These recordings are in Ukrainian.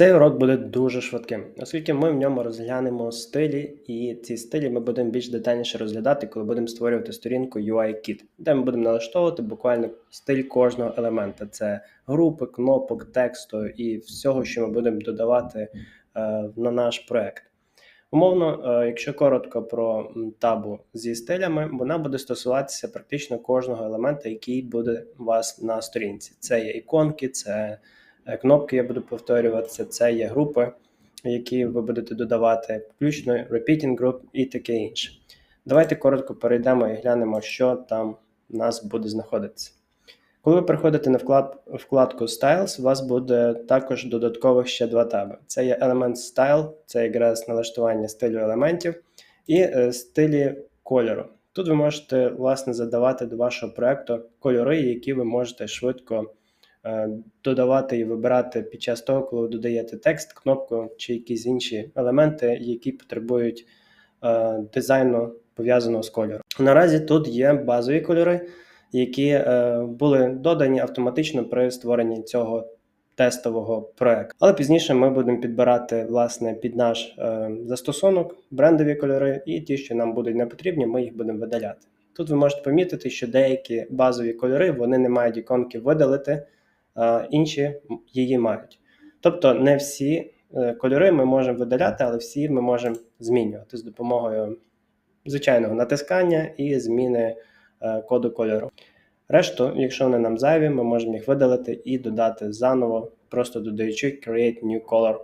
Цей урок буде дуже швидким, оскільки ми в ньому розглянемо стилі, і ці стилі ми будемо більш детальніше розглядати, коли будемо створювати сторінку UI-Kit, де ми будемо налаштовувати буквально стиль кожного елемента: це групи, кнопок, тексту і всього, що ми будемо додавати е, на наш проект. Умовно, е, якщо коротко про табу зі стилями, вона буде стосуватися практично кожного елемента, який буде у вас на сторінці. Це є іконки, це кнопки, я буду повторюватися, це є групи, які ви будете додавати, включно repeating group і таке інше. Давайте коротко перейдемо і глянемо, що там у нас буде знаходитися. Коли ви переходите на вклад, вкладку Styles, у вас буде також додаткових ще два таби. Це є Element Style, це якраз налаштування стилю елементів, і е, стилі кольору. Тут ви можете власне задавати до вашого проекту кольори, які ви можете швидко е, додавати і вибирати під час того, коли ви додаєте текст, кнопку чи якісь інші елементи, які потребують е, дизайну пов'язаного з кольором. Наразі тут є базові кольори які е, були додані автоматично при створенні цього тестового проекту. Але пізніше ми будемо підбирати власне під наш е, застосунок брендові кольори, і ті, що нам будуть не потрібні, ми їх будемо видаляти. Тут ви можете помітити, що деякі базові кольори вони не мають іконки видалити, інші її мають. Тобто не всі е, кольори ми можемо видаляти, але всі ми можемо змінювати з допомогою звичайного натискання і зміни е, коду кольору. Решту, якщо вони нам зайві, ми можемо їх видалити і додати заново, просто додаючи Create New Color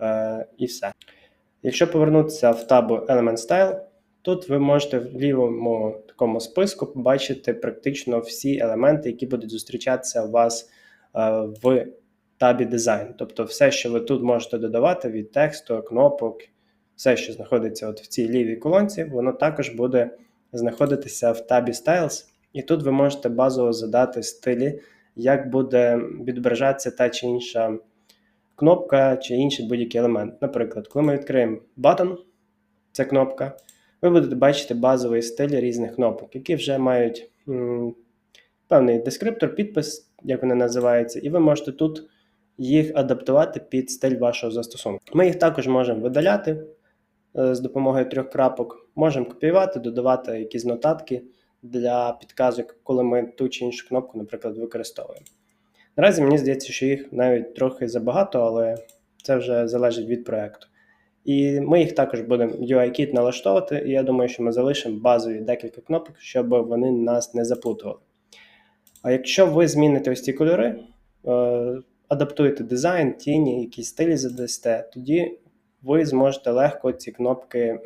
е, і все. Якщо повернутися в табу Element Style, тут ви можете в лівому такому списку побачити практично всі елементи, які будуть зустрічатися у вас е, в табі Design. Тобто все, що ви тут можете додавати від тексту, кнопок, все, що знаходиться от в цій лівій колонці, воно також буде знаходитися в табі Styles. І тут ви можете базово задати стилі, як буде відображатися та чи інша кнопка чи інший будь-який елемент. Наприклад, коли ми відкриємо button, це кнопка, ви будете бачити базовий стиль різних кнопок, які вже мають певний дескриптор, підпис, як вони називаються, і ви можете тут їх адаптувати під стиль вашого застосунку. Ми їх також можемо видаляти е, з допомогою трьох крапок, можемо копіювати, додавати якісь нотатки для підказок, коли ми ту чи іншу кнопку, наприклад, використовуємо. Наразі мені здається, що їх навіть трохи забагато, але це вже залежить від проєкту. І ми їх також будемо UI-Kit налаштовувати, і я думаю, що ми залишимо базові декілька кнопок, щоб вони нас не заплутували. А якщо ви зміните ось ці кольори, е, адаптуєте дизайн, тіні, якісь стилі задасте, тоді ви зможете легко ці кнопки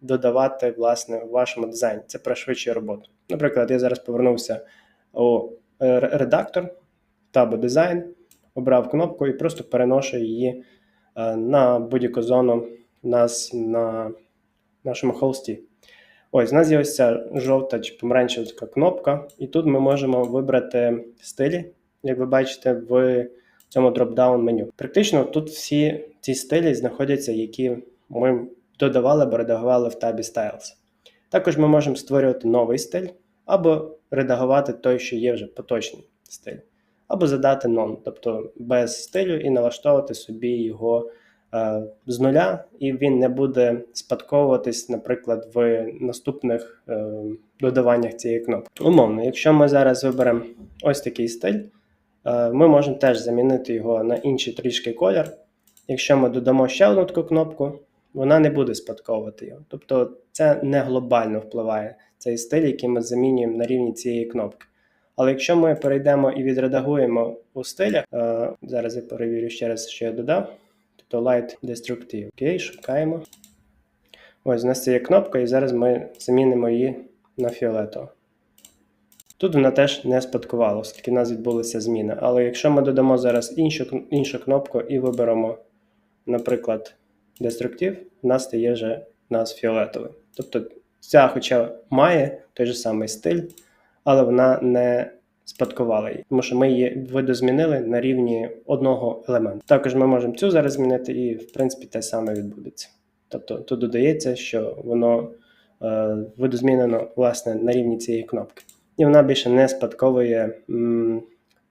додавати власне в вашому дизайні. Це пришвидшує роботу. Наприклад, я зараз повернувся у е, редактор табу дизайн, обрав кнопку і просто переношу її е, на будь-яку зону нас на нашому холсті. Ось, у нас є ця жовта чи помаранчева така кнопка, і тут ми можемо вибрати стилі, як ви бачите, в цьому дропдаун меню. Практично тут всі ці стилі знаходяться, які ми додавали або редагували в табі Styles. Також ми можемо створювати новий стиль, або редагувати той, що є вже поточний стиль, або задати non, тобто без стилю, і налаштовувати собі його з нуля, і він не буде спадковуватись, наприклад, в наступних е, додаваннях цієї кнопки. Умовно, якщо ми зараз виберемо ось такий стиль. Е, ми можемо теж замінити його на інший трішки колір. Якщо ми додамо ще одну таку кнопку, вона не буде спадковувати його. Тобто це не глобально впливає цей стиль, який ми замінюємо на рівні цієї кнопки. Але якщо ми перейдемо і відредагуємо у стилях, е, зараз я перевірю ще раз, що я додав. Тобто Light Destructive. Окей, шукаємо. Ось у нас це є кнопка, і зараз ми замінимо її на фіолетову. Тут вона теж не спадкувала, оскільки в нас відбулися зміни. Але якщо ми додамо зараз іншу іншу кнопку і виберемо, наприклад, Destructive, в нас стає вже в нас фіолетовий. Тобто ця, хоча має той же самий стиль, але вона не спадкувала її, тому що ми її видозмінили на рівні одного елементу. Також ми можемо цю зараз змінити, і, в принципі, те саме відбудеться. Тобто тут додається, що воно е, видозмінено власне на рівні цієї кнопки і вона більше не спадковує м,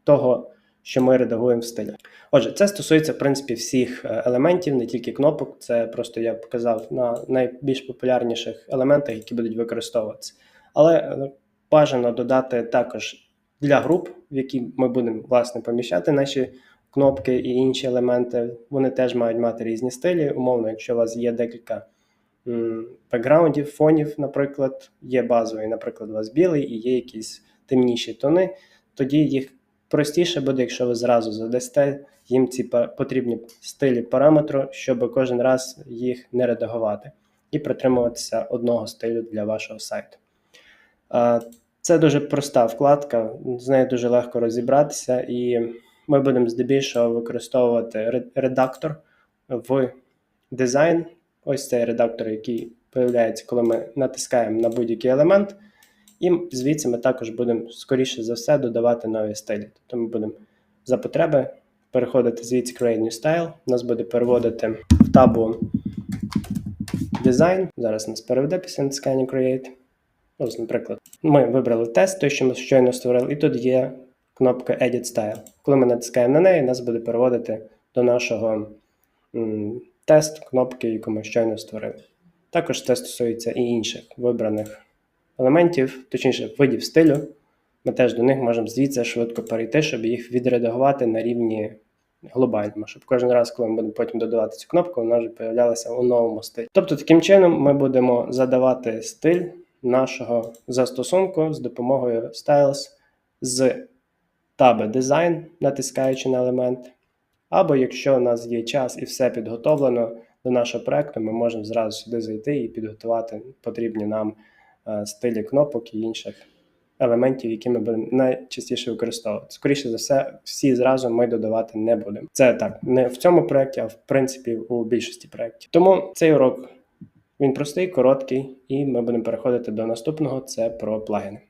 того, що ми редагуємо в стилі. Отже, це стосується в принципі всіх е, елементів, не тільки кнопок. Це просто я показав на найбільш популярніших елементах, які будуть використовуватися. Але е, бажано додати також для груп, в які ми будемо власне поміщати наші кнопки і інші елементи. Вони теж мають мати різні стилі. Умовно, якщо у вас є декілька бекграундів, фонів, наприклад, є базовий, наприклад, у вас білий і є якісь темніші тони, тоді їх простіше буде, якщо ви зразу задасте їм ці потрібні стилі параметру, щоб кожен раз їх не редагувати і притримуватися одного стилю для вашого сайту. Це дуже проста вкладка, з нею дуже легко розібратися, і ми будемо здебільшого використовувати редактор в дизайн. Ось цей редактор, який появляється, коли ми натискаємо на будь-який елемент. І звідси ми також будемо, скоріше за все, додавати нові стилі. Тобто ми будемо за потреби переходити звідси Create New Style. Нас буде переводити в табу Design. Зараз нас переведе після натискання Create. Ось, наприклад, ми вибрали тест, той, що ми щойно створили, і тут є кнопка Edit Style. Коли ми натискаємо на неї, нас буде переводити до нашого м, тест кнопки, яку ми щойно створили. Також це стосується і інших вибраних елементів, точніше, видів стилю. Ми теж до них можемо звідси швидко перейти, щоб їх відредагувати на рівні глобальному, щоб кожен раз, коли ми будемо потім додавати цю кнопку, вона вже появлялася у новому стилі. Тобто, таким чином ми будемо задавати стиль нашого застосунку з допомогою Styles з таби Design, натискаючи на елемент. Або якщо у нас є час і все підготовлено до нашого проекту, ми можемо зразу сюди зайти і підготувати потрібні нам е, стилі кнопок і інших елементів, які ми будемо найчастіше використовувати. Скоріше за все, всі зразу ми додавати не будемо. Це так, не в цьому проєкті, а в принципі у більшості проєктів. Тому цей урок він простий, короткий, і ми будемо переходити до наступного. Це про плагіни.